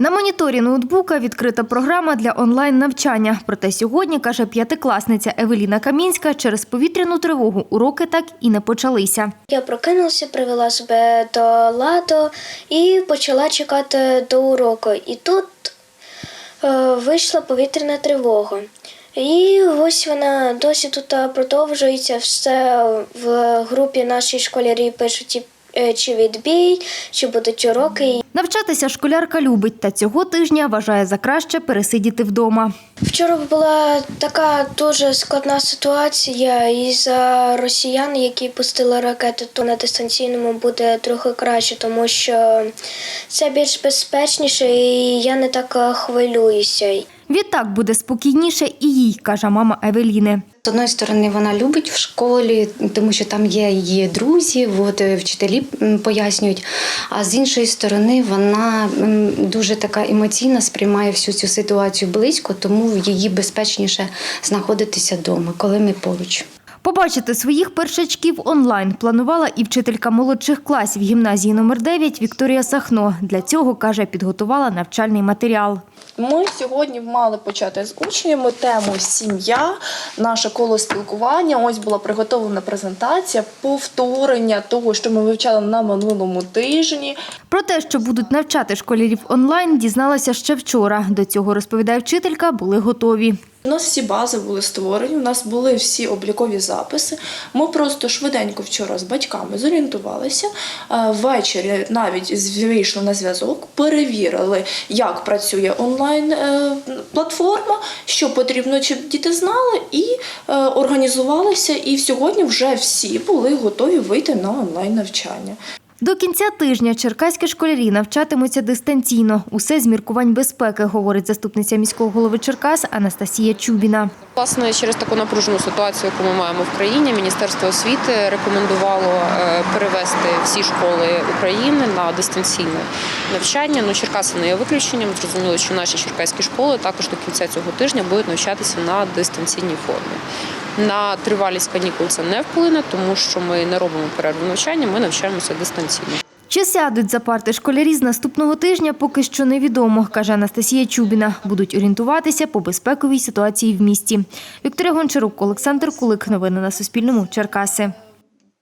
На моніторі ноутбука відкрита програма для онлайн-навчання. Проте сьогодні, каже п'ятикласниця Евеліна Камінська, через повітряну тривогу уроки так і не почалися. Я прокинулася, привела себе до ладу і почала чекати до уроку. І тут е, вийшла повітряна тривога. І ось вона досі тут е, продовжується. Все в групі нашій школярі пишуть, чи відбій, чи будуть уроки. Навчатися школярка любить, та цього тижня вважає за краще пересидіти вдома. Вчора була така дуже складна ситуація із-за росіян, які пустили ракети, то на дистанційному буде трохи краще, тому що це більш безпечніше і я не так е, хвилююся. Відтак буде спокійніше і їй, каже мама Евеліни. З одної сторони, вона любить в школі, тому що там є її друзі, от е, вчителі пояснюють. А з іншої сторони, вона дуже така емоційна, сприймає всю цю ситуацію близько, тому її безпечніше знаходитися вдома, коли ми поруч. Побачити своїх першачків онлайн планувала і вчителька молодших класів гімназії номер 9 Вікторія Сахно. Для цього, каже, підготувала навчальний матеріал. Ми сьогодні мали почати з учнями тему сім'я, наше коло спілкування. Ось була приготовлена презентація, повторення того, що ми вивчали на минулому тижні. Про те, що будуть навчати школярів онлайн, дізналася ще вчора. До цього, розповідає вчителька, були готові. У нас всі бази були створені, у нас були всі облікові записи. Ми просто швиденько вчора з батьками зорієнтувалися. Е, Ввечері навіть вийшли на зв'язок, перевірили, як працює онлайн е, що потрібно, щоб діти знали, і е, організувалися. І сьогодні вже всі були готові вийти на онлайн навчання. До кінця тижня черкаські школярі навчатимуться дистанційно. Усе з міркувань безпеки, говорить заступниця міського голови Черкас Анастасія Чубіна. Власне, через таку напружену ситуацію, яку ми маємо в країні, Міністерство освіти рекомендувало е, перевести всі школи України на дистанційне навчання. Ну, Черкаси не є виключенням. Зрозуміло, що наші черкаські школи також до кінця цього тижня будуть навчатися на дистанційній формі. На тривалість канікул це не вплине, тому що ми не робимо перерву навчання, ми навчаємося дистанційно. Чи сядуть за парти школярі з наступного тижня, поки що невідомо, каже Анастасія Чубіна. Будуть орієнтуватися по безпековій ситуації в місті. Вікторія Гончарук, Олександр Кулик. Новини на Суспільному. Черкаси.